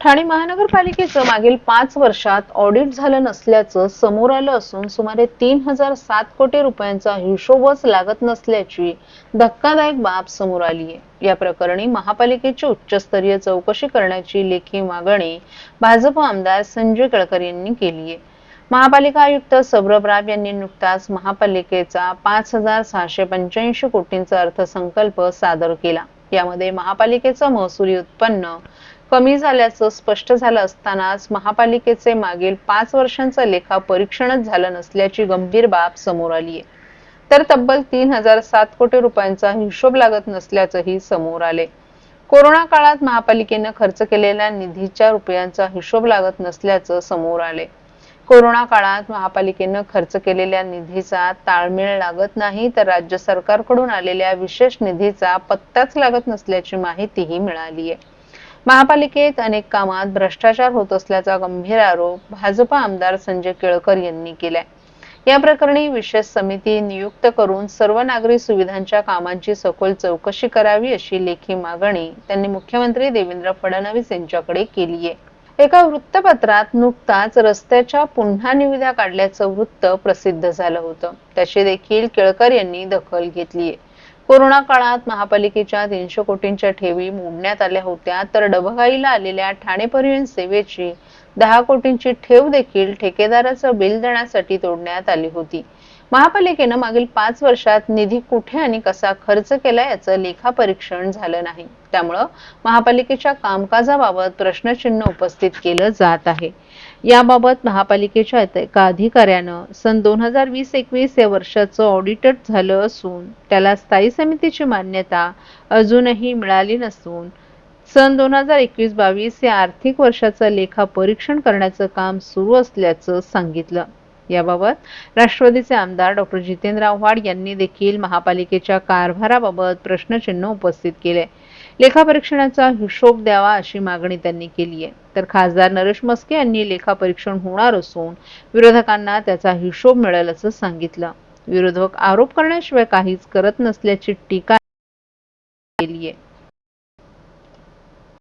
ठाणे महानगरपालिकेचं मागील पाच वर्षात ऑडिट झालं नसल्याचं समोर आलं असून सुमारे तीन हजार सात कोटी रुपयांचा हिशोबच लागत नसल्याची धक्कादायक बाब समोर आली आहे. या प्रकरणी महापालिकेची उच्चस्तरीय चौकशी करण्याची लेखी मागणी भाजप आमदार संजय केळकर यांनी केली आहे. महापालिका आयुक्त सौरभ राव यांनी नुकताच महापालिकेचा पाच हजार सहाशे पंच्याऐंशी कोटींचा अर्थसंकल्प सादर केला. यामध्ये महापालिकेचं महसुली उत्पन्न कमी झाल्याचं स्पष्ट झालं असतानाच महापालिकेचे मागील पाच वर्षांचं लेखा परीक्षणच झालं नसल्याची गंभीर बाब समोर आली आहे. तर तब्बल तीन हजार सात कोटी रुपयांचा हिशोब लागत नसल्याचंही समोर आले कोरोना काळात महापालिकेनं खर्च केलेल्या निधीच्या रुपयांचा हिशोब लागत नसल्याचं समोर आले कोरोना काळात महापालिकेनं खर्च केलेल्या निधीचा ताळमेळ लागत नाही तर राज्य सरकारकडून आलेल्या विशेष निधीचा पत्ताच लागत नसल्याची माहितीही मिळाली आहे महापालिकेत अनेक कामात भ्रष्टाचार होत असल्याचा गंभीर आरोप भाजपा आमदार संजय केळकर यांनी केलाय. या प्रकरणी विशेष समिती नियुक्त करून सर्व नागरी सुविधांच्या कामांची सखोल चौकशी करावी अशी लेखी मागणी त्यांनी मुख्यमंत्री देवेंद्र फडणवीस यांच्याकडे केली आहे. एका वृत्तपत्रात नुकताच रस्त्याच्या पुन्हा निविदा काढल्याचं वृत्त प्रसिद्ध झालं होतं. त्याची देखील केळकर यांनी दखल घेतलीय कोरोना काळात महापालिकेच्या तीनशे कोटींच्या ठेवी मोडण्यात आल्या होत्या तर डबघाईला आलेल्या ठाणे परिवहन सेवेची दहा कोटींची ठेव देखील ठेकेदाराचं बिल देण्यासाठी तोडण्यात आली होती. महापालिकेनं मागील पाच वर्षात निधी कुठे आणि कसा खर्च केला याचं लेखापरीक्षण झालं नाही. त्यामुळं महापालिकेच्या कामकाजाबाबत प्रश्नचिन्ह उपस्थित केलं जात आहे. याबाबत महापालिकेच्या एका अधिकाऱ्यानं सन दोन हजार वीस एकवीस या वर्षाचं ऑडिटट झालं असून त्याला स्थायी समितीची मान्यता अजूनही मिळाली नसून सन दोन हजार एकवीस बावीस या आर्थिक वर्षाचं लेखा परीक्षण करण्याचं काम सुरू असल्याचं सांगितलं. याबाबत राष्ट्रवादीचे आमदार डॉक्टर जितेंद्र आव्हाड यांनी देखील महापालिकेच्या कारभाराबाबत प्रश्नचिन्ह उपस्थित केले. लेखापरीक्षणाचा हिशोब द्यावा अशी मागणी त्यांनी केली आहे तर खासदार नरेश मस्के यांनी लेखापरीक्षण होणार असून विरोधकांना त्याचा हिशोब मिळेल असं सांगितलं. विरोधक आरोप करण्याशिवाय काहीच करत नसल्याची टीका